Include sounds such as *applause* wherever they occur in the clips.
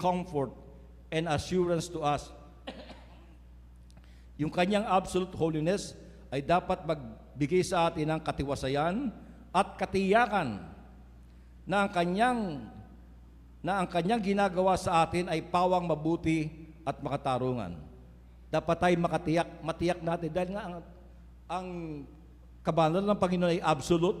comfort, and assurance to us. Yung kanyang absolute holiness ay dapat magbigay sa atin ng katiwasayan at katiyakan na ang kanyang na ang kanyang ginagawa sa atin ay pawang mabuti at makatarungan. Dapat tayo makatiyak, matiyak natin dahil nga ang, ang kabanalan ng Panginoon ay absolute.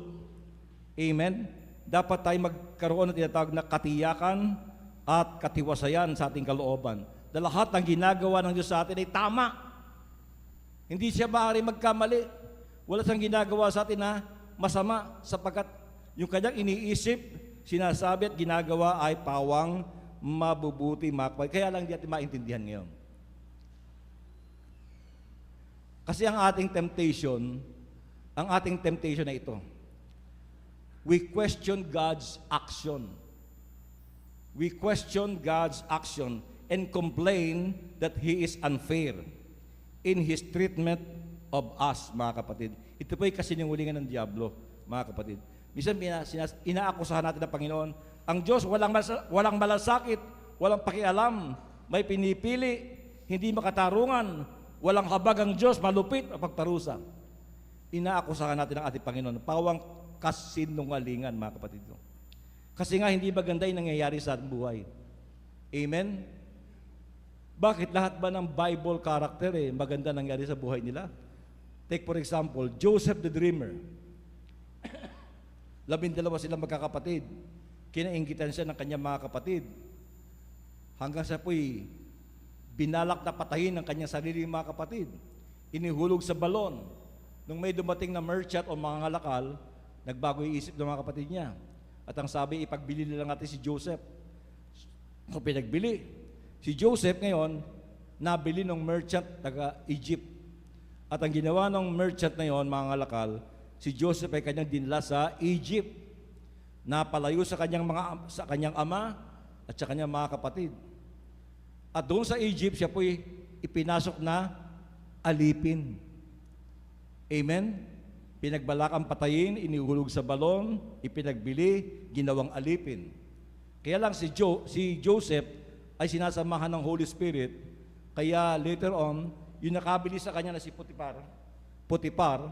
Amen. Dapat tayo magkaroon ng tinatawag na katiyakan at katiwasayan sa ating kalooban. Dahil lahat ng ginagawa ng Diyos sa atin ay tama. Hindi siya maaari magkamali. Wala siyang ginagawa sa atin na masama sapagkat yung kanyang iniisip, sinasabi at ginagawa ay pawang mabubuti, makway. Kaya lang di natin maintindihan ngayon. Kasi ang ating temptation, ang ating temptation na ito, we question God's action. We question God's action and complain that He is unfair in His treatment of us, mga kapatid. Ito po ay kasinungalingan ng Diablo, mga kapatid. Minsan inaakusahan natin ng Panginoon, ang Diyos walang, masa- walang malasakit, walang pakialam, may pinipili, hindi makatarungan, walang habag ang Diyos, malupit pagparusa. Inaakusahan natin ang ating Panginoon, pawang kasinungalingan, mga kapatid. Kasi nga hindi maganda yung nangyayari sa ating buhay. Amen? Bakit lahat ba ng Bible character eh, maganda nangyari sa buhay nila? Take for example, Joseph the Dreamer. *coughs* Labindalawa silang magkakapatid. Kinainggitan siya ng kanyang mga kapatid. Hanggang sa po'y binalak na patayin ng kanyang sariling mga kapatid. Inihulog sa balon. Nung may dumating na merchant o mga ngalakal, nagbago yung isip ng mga kapatid niya. At ang sabi, ipagbili nila natin si Joseph. So pinagbili. Si Joseph ngayon, nabili ng merchant taga Egypt. At ang ginawa ng merchant na yon, mga ngalakal, si Joseph ay kanyang dinala sa Egypt. Napalayo sa kanyang mga sa kanyang ama at sa kanyang mga kapatid. At doon sa Egypt, siya po'y ipinasok na alipin. Amen? Pinagbalakang patayin, inihulog sa balon, ipinagbili, ginawang alipin. Kaya lang si, jo, si Joseph ay sinasamahan ng Holy Spirit, kaya later on, yung nakabili sa kanya na si Potiphar, Potiphar,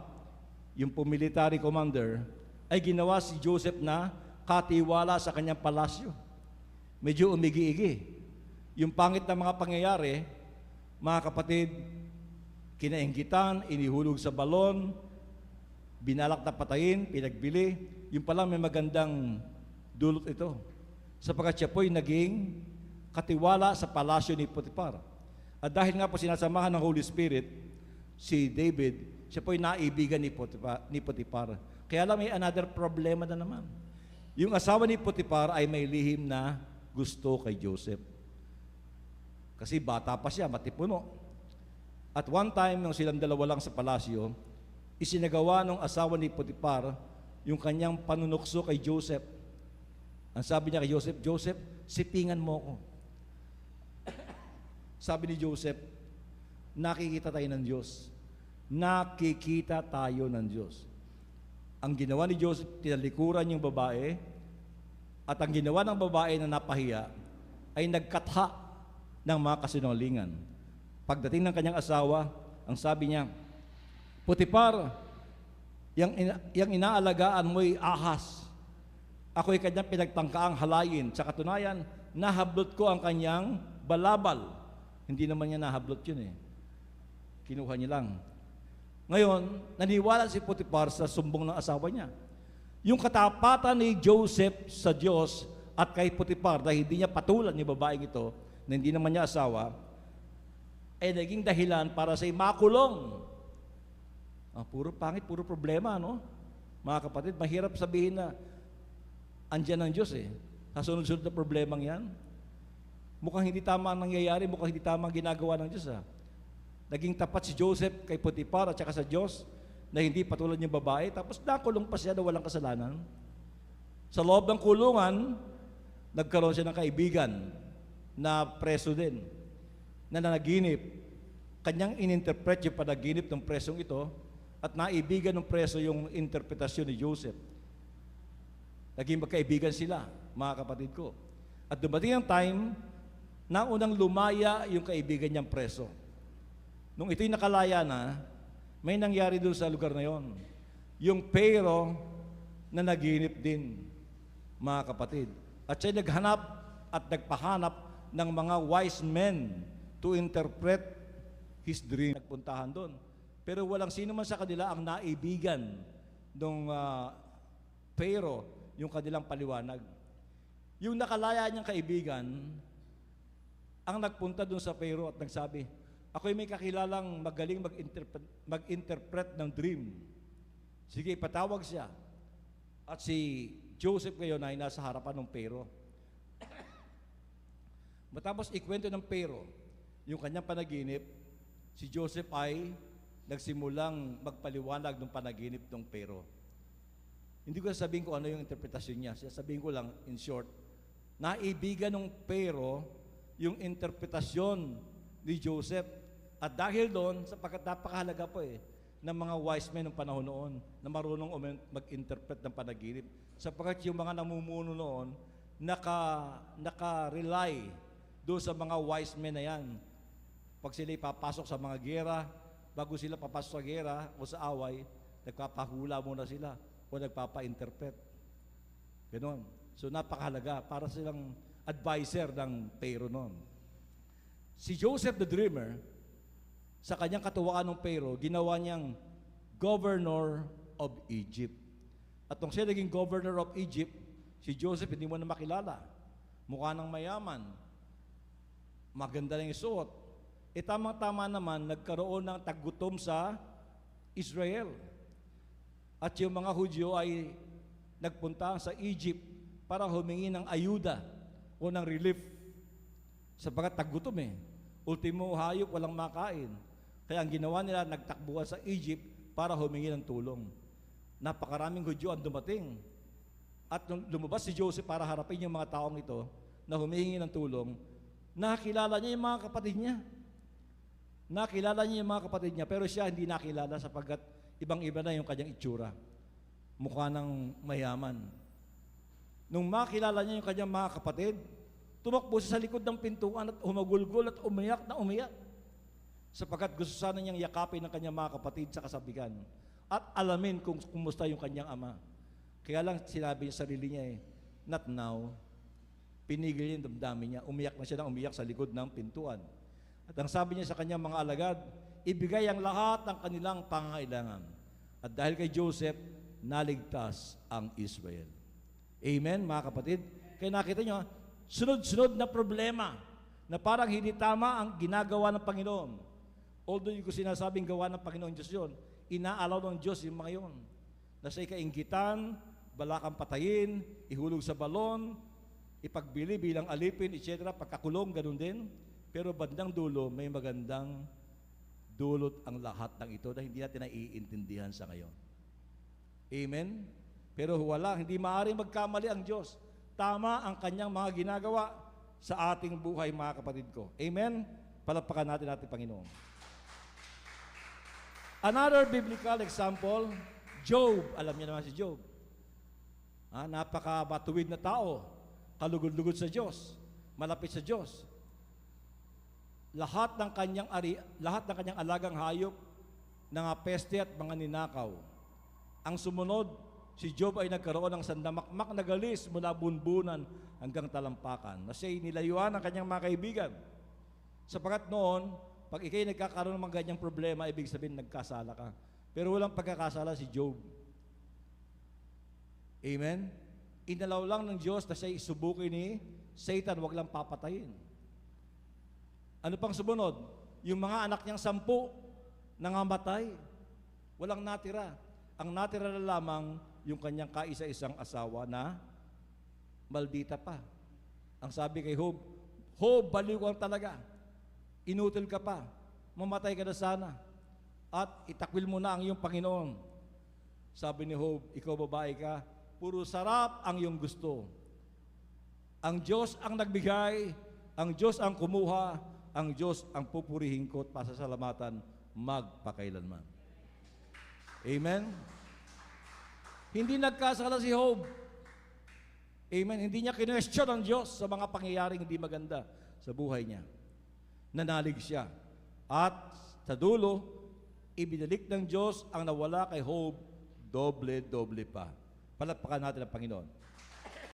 yung military commander, ay ginawa si Joseph na katiwala sa kanyang palasyo. Medyo umigi-igi. Yung pangit na mga pangyayari, mga kapatid, kinainggitan, inihulog sa balon, binalak na patayin, pinagbili, yung pala may magandang dulot ito. Sapagkat siya po'y naging katiwala sa palasyo ni Potiphar. At dahil nga po sinasamahan ng Holy Spirit, si David, siya po'y naibigan ni Potiphar, ni Potiphar. Kaya lang may another problema na naman. Yung asawa ni Potiphar ay may lihim na gusto kay Joseph. Kasi bata pa siya, matipuno. At one time, nung silang dalawa lang sa palasyo, isinagawa ng asawa ni Potiphar yung kanyang panunukso kay Joseph. Ang sabi niya kay Joseph, Joseph, sipingan mo ko. sabi ni Joseph, nakikita tayo ng Diyos. Nakikita tayo ng Diyos. Ang ginawa ni Joseph, tinalikuran yung babae, at ang ginawa ng babae na napahiya ay nagkatha ng mga kasinungalingan. Pagdating ng kanyang asawa, ang sabi niya, Putipar, yung, ina, yung inaalagaan mo'y ahas. Ako'y kanyang pinagtangkaang halayin. Sa katunayan, nahablot ko ang kanyang balabal. Hindi naman niya nahablot yun eh. Kinuha niya lang. Ngayon, naniwala si Putipar sa sumbong ng asawa niya. Yung katapatan ni Joseph sa Diyos at kay Putipar dahil hindi niya patulan ni babaeng ito na hindi naman niya asawa, ay naging dahilan para sa makulong. Ah, puro pangit, puro problema, no? Mga kapatid, mahirap sabihin na andyan ang Diyos eh. Sa sunod-sunod na problemang yan. Mukhang hindi tama ang nangyayari, mukhang hindi tama ang ginagawa ng Diyos ah. Naging tapat si Joseph kay Potiphar at saka sa Diyos na hindi patulad yung babae, tapos nakulong pa siya na walang kasalanan. Sa loob ng kulungan, nagkaroon siya ng kaibigan na preso din, na nanaginip. Kanyang ininterpret yung panaginip ng presong ito at naibigan ng preso yung interpretasyon ni Joseph. Naging magkaibigan sila, mga kapatid ko. At dumating ang time naunang lumaya yung kaibigan niyang preso. Nung ito'y nakalaya na, may nangyari doon sa lugar na yon. Yung pero na naginip din, mga kapatid. At siya naghanap at nagpahanap ng mga wise men to interpret his dream. Nagpuntahan doon. Pero walang sino man sa kanila ang naibigan ng pero yung kanilang paliwanag. Yung nakalaya niyang kaibigan, ang nagpunta doon sa pero at nagsabi, ako'y may kakilalang magaling mag-interpret, mag-interpret ng dream. Sige, patawag siya. At si Joseph ngayon ay nasa harapan ng pero. Matapos ikwento ng pero, yung kanyang panaginip, si Joseph ay nagsimulang magpaliwanag ng panaginip ng pero. Hindi ko sasabihin ko ano yung interpretasyon niya. Sasabihin ko lang, in short, naibigan ng pero yung interpretasyon ni Joseph. At dahil doon, sapagkat napakahalaga po eh, ng mga wise men ng panahon noon na marunong mag-interpret ng panaginip. Sapagkat yung mga namumuno noon, naka, naka-rely doon sa mga wise men na yan. Pag sila papasok sa mga gera, bago sila papasok gera o sa away, nagpapahula muna sila o nagpapa-interpret. Ganon. So napakahalaga para silang advisor ng Pharaoh noon. Si Joseph the Dreamer, sa kanyang katuwaan ng Pharaoh, ginawa niyang governor of Egypt. At nung siya naging governor of Egypt, si Joseph hindi mo na makilala. Mukha ng mayaman. Maganda ng isuot. E tamang-tama naman, nagkaroon ng tagutom sa Israel. At yung mga Hudyo ay nagpunta sa Egypt para humingi ng ayuda o ng relief sapagat tagutom eh. Ultimo hayop walang makain. Kaya ang ginawa nila, nagtakbuhan sa Egypt para humingi ng tulong. Napakaraming Hudyo ang dumating. At nung lumabas si Joseph para harapin yung mga taong ito na humihingi ng tulong, nakilala niya yung mga kapatid niya. Nakilala niya yung mga kapatid niya, pero siya hindi nakilala sapagkat ibang-iba na yung kanyang itsura. Mukha ng mayaman. Nung makilala niya yung kanyang mga kapatid, tumakbo siya sa likod ng pintuan at humagulgol at umiyak na umiyak. Sapagkat gusto sana niyang yakapin ng kanyang mga kapatid sa kasabigan at alamin kung kumusta yung kanyang ama. Kaya lang sinabi niya sa sarili niya eh, not now. Pinigil niya yung damdamin niya. Umiyak na siya ng umiyak sa likod ng pintuan. At ang sabi niya sa kanyang mga alagad, ibigay ang lahat ng kanilang pangangailangan. At dahil kay Joseph, naligtas ang Israel. Amen, mga kapatid? Kaya nakita nyo, sunod-sunod na problema na parang hindi tama ang ginagawa ng Panginoon. Although yung sinasabing gawa ng Panginoon Diyos yun, inaalaw ng Diyos yung mga yun. Na sa ikainggitan, balakang patayin, ihulog sa balon, ipagbili bilang alipin, etc., pagkakulong, ganun din. Pero bandang dulo, may magandang dulot ang lahat ng ito na hindi natin naiintindihan sa ngayon. Amen? Pero wala, hindi maaaring magkamali ang Diyos. Tama ang kanyang mga ginagawa sa ating buhay, mga kapatid ko. Amen? Palagpakan natin natin, Panginoon. Another biblical example, Job. Alam niyo naman si Job. Ah, napaka-matuwid na tao. Kalugod-lugod sa Diyos. Malapit sa Diyos. Lahat ng kanyang ari, lahat ng kanyang alagang hayop mga peste at mga ninakaw. Ang sumunod, si Job ay nagkaroon ng sandamakmak na galis mula bunbunan hanggang talampakan na siya'y nilayuan ng kanyang mga kaibigan. Sapagat noon, pag ikay nagkakaroon ng mga ganyang problema, ibig sabihin nagkasala ka. Pero walang pagkakasala si Job. Amen? Inalaw lang ng Diyos na siya isubukin ni Satan, wag lang papatayin. Ano pang sumunod? Yung mga anak niyang sampu, nangamatay. Walang natira. Ang natira na lamang yung kanyang kaisa-isang asawa na maldita pa. Ang sabi kay Job, Job, baliw ka talaga. Inutil ka pa. Mamatay ka na sana. At itakwil mo na ang iyong Panginoon. Sabi ni Job, ikaw babae ka, puro sarap ang iyong gusto. Ang Diyos ang nagbigay, ang Diyos ang kumuha, ang Diyos ang pupurihin ko at pasasalamatan magpakailanman. Amen? Hindi nagkasala si Job. Amen? Hindi niya kinwestiyon ang Diyos sa mga pangyayaring hindi maganda. sa buhay niya. Nanalig siya. At sa dulo, ibinalik ng Diyos ang nawala kay Job, doble-doble pa. Palakpakan natin ang Panginoon.